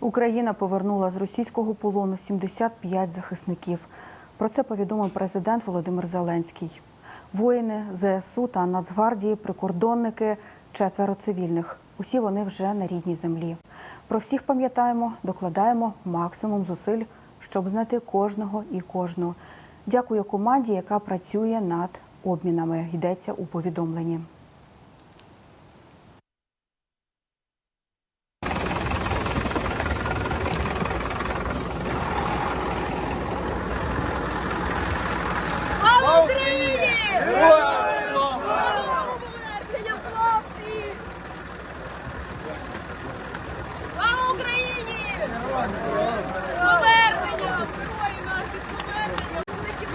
Україна повернула з російського полону 75 захисників. Про це повідомив президент Володимир Зеленський. Воїни ЗСУ та Нацгвардії, прикордонники, четверо цивільних. Усі вони вже на рідній землі. Про всіх пам'ятаємо, докладаємо максимум зусиль, щоб знайти кожного і кожну. Дякую команді, яка працює над обмінами. Йдеться у повідомленні. Слава Україні! Слава повернення, хлопці! Слава Україні! Повернення! Ой, наші повернення! Великі